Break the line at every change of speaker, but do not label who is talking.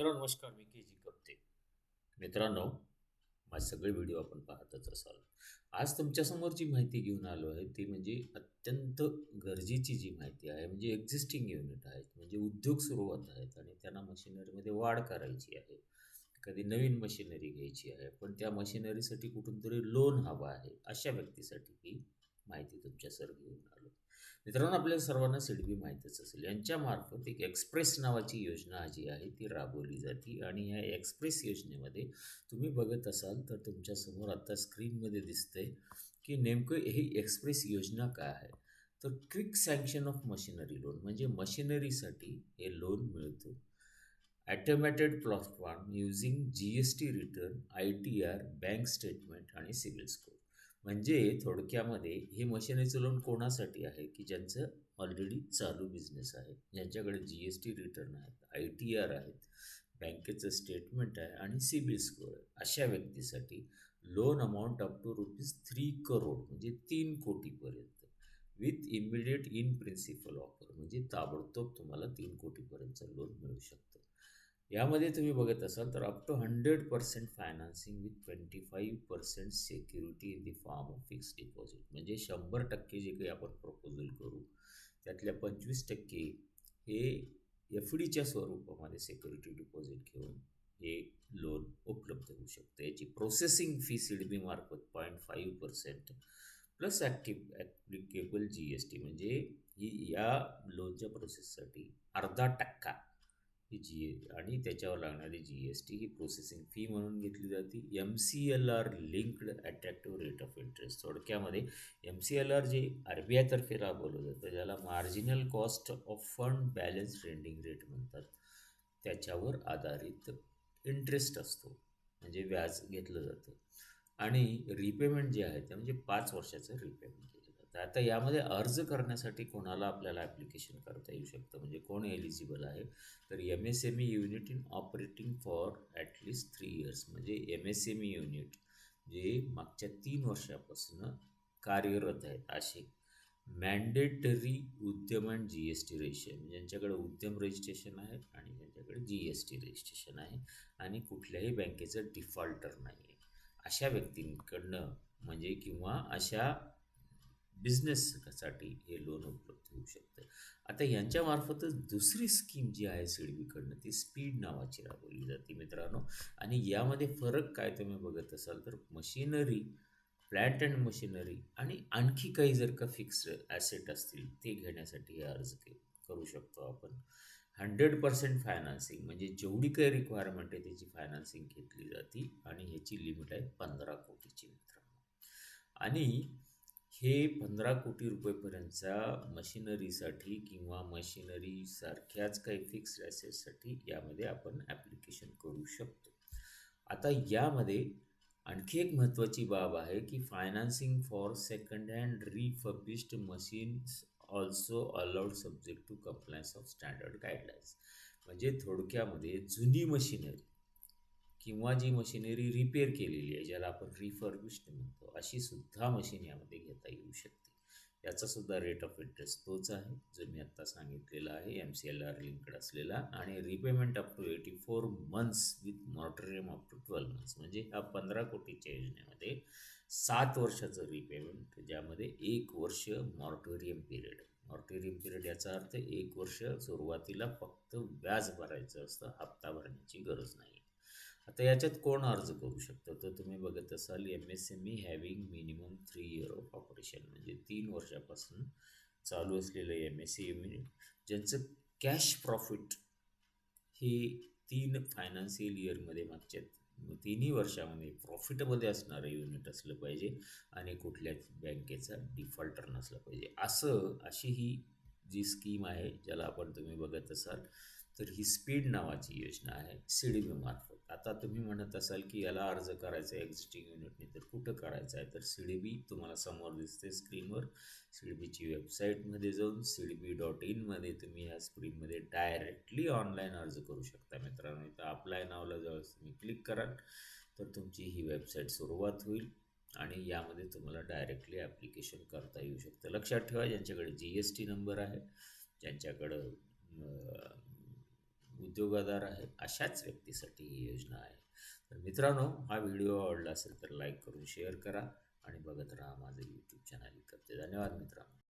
मित्रांनो नमस्कार मी के जी कपते. मित्रांनो माझे सगळे व्हिडिओ आपण पाहतच असाल. आज तुमच्यासमोर जी माहिती घेऊन आलो आहे ती म्हणजे अत्यंत गरजेची जी माहिती आहे म्हणजे एक्झिस्टिंग युनिट आहेत म्हणजे उद्योग सुरुवात आहेत आणि त्यांना मशिनरीमध्ये वाढ करायची आहे. कधी नवीन मशिनरी घ्यायची आहे पण त्या मशिनरीसाठी कुठून तरी लोन हवं आहे अशा व्यक्तीसाठी ही माहिती तुमच्यासर घेऊन आलो. मित्रांनो आपल्या सर्वांना सिडबी माहीतच असेल. यांच्यामार्फत एक एक्सप्रेस नावाची योजना जी आहे ती राबवली जाते आणि या एक्सप्रेस योजनेमध्ये तुम्ही बघत असाल तर तुमच्यासमोर आता स्क्रीनमध्ये दिसतंय की नेमकं ही एक्सप्रेस योजना काय आहे. तर quick sanction of machinery loan म्हणजे मशिनरीसाठी हे लोन मिळतं. Automated platform using G S T return I T R bank statement आणि सिबिल स्कोर. म्हणजे थोडक्यामध्ये हे मशिनरीचं लोन कोणासाठी आहे? की ज्यांचं ऑलरेडी चालू बिझनेस आहे. ज्यांच्याकडे जी एस टी रिटर्न आहेत आय टी आर आहेत बँकेचं स्टेटमेंट आहे आणि सिबिल स्कोअर आहे. अशा व्यक्तीसाठी loan amount up to rupees three crore म्हणजे तीन कोटीपर्यंत. With immediate in principle offer म्हणजे ताबडतोब तुम्हाला तीन कोटीपर्यंतचं लोन मिळू शकतं. यामध्ये तुम्ही बघत असाल तर up to hundred percent financing with twenty five percent security in the form of fix deposit म्हणजे शंभर टक्के जे काही आपण प्रपोजल करू त्यातल्या पंचवीस टक्के हे एफ डीच्या स्वरूपामध्ये सेक्युरिटी डिपॉझिट घेऊन हे लोन उपलब्ध होऊ शकतं. याची प्रोसेसिंग फी सी मार्फत point five percent plus active applicable G S T म्हणजे ही या लोनच्या प्रोसेससाठी अर्धा टक्का ही जी ए आणि त्याच्यावर लागणारी जी एस टी ही प्रोसेसिंग फी म्हणून घेतली जाते. M C L R linked attractive rate of interest थोडक्यामध्ये एम सी एल आर जे आर बी आयतर्फे राबवलं जातं ज्याला marginal cost of fund balance trending rate म्हणतात. त्याच्यावर आधारित इंटरेस्ट असतो म्हणजे व्याज घेतलं जातं. आणि रिपेमेंट जे आहे ते म्हणजे पाच वर्षाचं रिपेमेंट आता यामध्ये अर्ज करण्यासाठी कोणाला आपल्याला ॲप्लिकेशन करता येऊ शकतं? म्हणजे कोण एलिजिबल आहे? तर M S M E unit in operating for at least three years म्हणजे M S M E unit जे मागच्या तीन वर्षापासून कार्यरत आहेत असे. Mandatory Udyam and G S T registration ज्यांच्याकडे उद्यम रजिस्ट्रेशन आहे आणि ज्यांच्याकडे जी एस टी रजिस्ट्रेशन आहे आणि कुठल्याही बँकेचं डिफॉल्टर नाही आहे अशा व्यक्तींकडनं म्हणजे किंवा अशा बिझनेससाठी हे लोन उपलब्ध होऊ शकतं? आता यांच्यामार्फतच दुसरी स्कीम जी आहे सिडबीकडनं ती स्पीड नावाची राबवली जाते मित्रांनो. आणि यामध्ये फरक काय तुम्ही बघत असाल तर मशिनरी प्लॅन्ट अँड मशिनरी आणि आणखी काही जर का फिक्स्ड ॲसेट असतील ते घेण्यासाठी हे अर्ज के करू शकतो आपण. हंड्रेड पर्सेंट फायनान्सिंग म्हणजे जेवढी काही रिक्वायरमेंट आहे त्याची फायनान्सिंग घेतली जाते आणि ह्याची लिमिट आहे पंधरा कोटीची मित्रांनो. आणि हे पंधरा कोटी रुपयेपर्यंतच्या मशिनरीसाठी किंवा मशिनरीसारख्याच काही फिक्स्ड ॲसेटसाठी यामध्ये आपण ॲप्लिकेशन करू शकतो. आता यामध्ये आणखी एक महत्त्वाची बाब आहे की financing for second hand refurbished machines also allowed subject to compliance of standard guidelines म्हणजे थोडक्यामध्ये जुनी मशिनरी किंवा जी मशिनरी रिपेअर केलेली आहे ज्याला आपण रिफर्बिश्ड म्हणतो अशी सुद्धा मशीन यामध्ये घेता येऊ शकते. याचासुद्धा रेट ऑफ इंटरेस्ट तोच आहे जो मी आत्ता सांगितलेला आहे M C L R linked असलेला आणि repayment up to eighty four months with moratorium up to twelve months म्हणजे ह्या पंधरा कोटीच्या योजनेमध्ये सात वर्षाचं रिपेमेंट ज्यामध्ये एक वर्ष मॉर्टोरियम पिरियड मॉर्टोरियम पिरियड याचा अर्थ एक वर्ष सुरुवातीला फक्त व्याज भरायचं असतं हप्ता भरण्याची गरज नाही आता याच्यात कोण अर्ज करू शकतं? तर तुम्ही बघत असाल M S M E having minimum three year of operation म्हणजे तीन वर्षापासून चालू असलेलं एम एस सी युनिट ज्यांचं कॅश प्रॉफिट हे तीन फायनान्शियल इयरमध्ये मागच्या तिन्ही वर्षामध्ये प्रॉफिटमध्ये असणारं युनिट असलं पाहिजे आणि कुठल्याच बँकेचा डिफॉल्टर नसला पाहिजे. असं अशी ही जी स्कीम आहे ज्याला आपण तुम्ही बघत असाल तर ही स्पीड नावाची योजना आहे सी डी बी आता तुम्ही म्हणत असाल की याला अर्ज करायचा आहे एक्झिस्टिंग युनिटने तर कुठं करायचं आहे? तर सी डी बी तुम्हाला समोर दिसते स्क्रीनवर सी डी बीची वेबसाईटमध्ये जाऊन सी डी बी डॉट इनमध्ये तुम्ही ह्या स्क्रीनमध्ये डायरेक्टली ऑनलाईन अर्ज करू शकता मित्रांनो. इथं अप्लाय नावला जवळ तुम्ही क्लिक कराल तर तुमची ही वेबसाईट सुरुवात होईल आणि यामध्ये तुम्हाला डायरेक्टली ॲप्लिकेशन करता येऊ शकतं. लक्षात ठेवा ज्यांच्याकडे जी एस टी नंबर आहे ज्यांच्याकडं उद्योगाधार आहे अशाच व्यक्तीसाठी ही योजना आहे. तर मित्रांनो हा व्हिडिओ आवडला असेल तर लाईक करून शेअर करा आणि बघत राहा माझं यूट्यूब चॅनल इकडचे. धन्यवाद मित्रांनो.